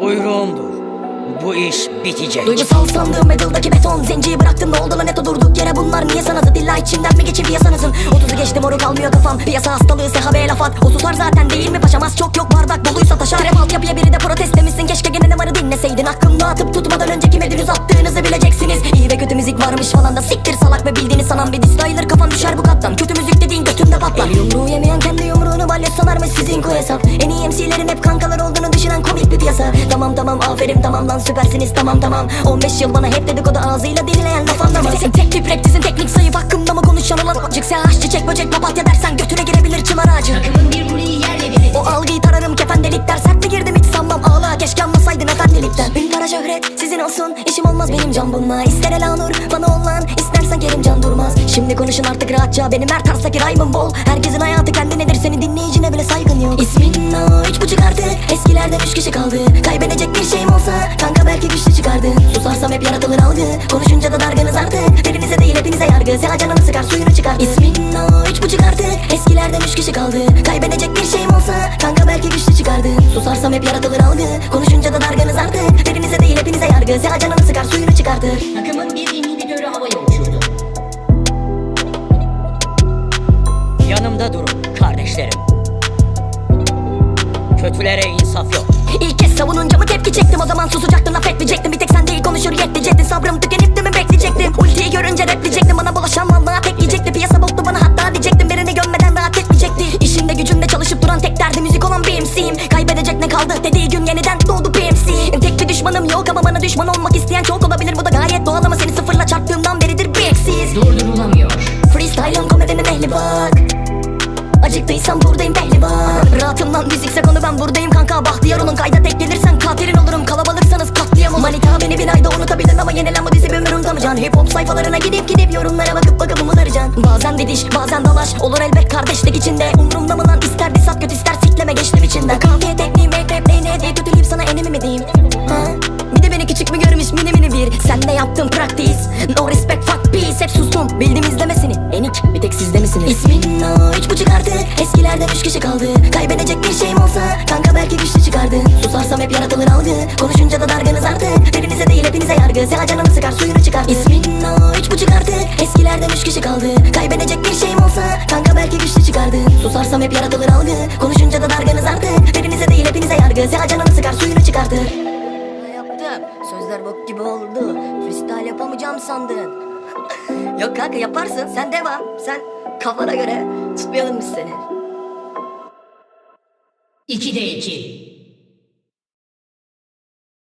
Buyruğumdur. Bu iş bitecek. Duygusal sandığım metal'daki beton Zenciyi bıraktım. Ne oldu lan eto durduk yere bunlar Niye sana zıt illa içinden mi geçip piyasanızın 30'u geçti moru kalmıyor kafam. Piyasa hastalığı sahabeye laf at O susar zaten değil mi paşam az çok yok bardak doluysa taşar. Trap altyapıya biri de protest demişsin. Keşke gene ne varı dinleseydin. Aklımda atıp tutmadan önce kime dünüz attığınızı bileceksiniz. İyi ve kötü müzik varmış falan da siktir salak ve bildiğini sanan bir dislayılır kafan düşer bu kattan. Kötü müzik dediğin götünde patlar. El yumruğu yemeyen balya sanarmış sizin koy hesap. En iyi MC'lerin hep kankalar olduğunu düşünen komik bir piyasa. Tamam tamam aferin tamam lan süpersiniz tamam tamam. 15 yıl bana hep dedikodu ağzıyla dinleyen laf anlamaz tek tip rap dizin teknik zayıf hakkımda mı konuşan olan Acık sen aç çiçek böcek papatya dersen götüne girebilir çımar ağacı. Takımın bir kuleyi yerle bir o algıyı tararım kefen delikler Sert mi girdim hiç sanmam. Ağla keşke anlasaydın efendilikten. Ün para şöhret sizin olsun işim olmaz benim can bulma İster Elanur bana ol lan istersen Kerim can durmaz Şimdi konuşun artık rahatça benim her tarzdaki rhyme'ım bol. Herkesin hayatı kendinedir seni dinleyicine bile saygın yok. İsmin o üç buçuk artık eskilerden üç kişi kaldı. Kaybedecek bir şeyim olsa kanka belki güçlü çıkardı. Susarsam hep yaratılır algı konuşunca da dargınız artık Birinize değil hepinize yargı. Sen canını sıkar suyunu çıkar. İsmin o üç buçuk artık eskilerden üç kişi kaldı. Kaybedecek bir şeyim olsa kanka belki güçlü çıkardı. Susarsam hep yaratılır algı konuşunca da dargınız artık Birinize değil hepinize yargı. Sen canını sıkar suyunu çıkartır. Takımın bir inhibitörü havaya uçurdu. Yanımda durun kardeşlerim. Kötülere insaf yok. İlk kez savununca mı tepki çektim? O zaman susacaktın laf etmeyecektim. Bir tek sen değil konuşur yetleyecektin sabrım tükenip de mi bekleyecektim. Ultiyi görünce repleyecektim. Bana bulaşan vallahi tekleyecekti Piyasa boktu bana hatta diyecektim. Birini gömmeden rahat etmeyecekti. İşinde gücünde çalışıp duran tek derdi müzik olan bir MC'yim Kaybedecek ne kaldı? Dediği gün yeniden doğdu PMC Tek bir düşmanım yok ama bana düşman olmak isteyen çok olabilir. Bu da Rahatımdan müzikse konu ben buradayım kanka. Bahtiyar olun kayda tek gelirsen katilin olurum. Kalabalıksanız katliam olur. Manita beni bir ayda unutabilir ama yenilen bu dizi bir ömür unutamayacaksın Hip hop sayfalarına gidip gidip yorumlara bakıp bakıp umutaracaksın Bazen didiş bazen dalaş olur elbet kardeşlik içinde. Umrumda mı lan ister disat kötü ister sikleme geçtim içinden. Kafiye tekniğim rap rap ne diye kötüleyip sana enemi mi diyeyim? Ha? Bir de beni küçük mü görmüş mini mini bir. Sen ne yaptın practice. No respect fuck peace. Hep sustum bildim izlemesini Eskilerden üç kişi kaldı. Kaybedecek bir şeyim olsa Kanka belki güçlü çıkardı. Susarsam hep yaratılır algı. Konuşunca da dargınız artık. Birinize değil hepinize yargı. Sen canını sıkar suyunu çıkar. İsmin o üç buçuk artık Eskilerden üç kişi kaldı. Kaybedecek bir şeyim olsa Kanka belki güçlü çıkardı. Susarsam hep yaratılır algı. Konuşunca da dargınız artık. Birinize değil hepinize yargı. Sen canını sıkar suyunu çıkartır Yaptım. Sözler bok gibi oldu. Freestyle yapamayacağım sandın. Yok kanka yaparsın. Sen devam. Sen kafana göre tutmayalım biz seni. 2'de 2.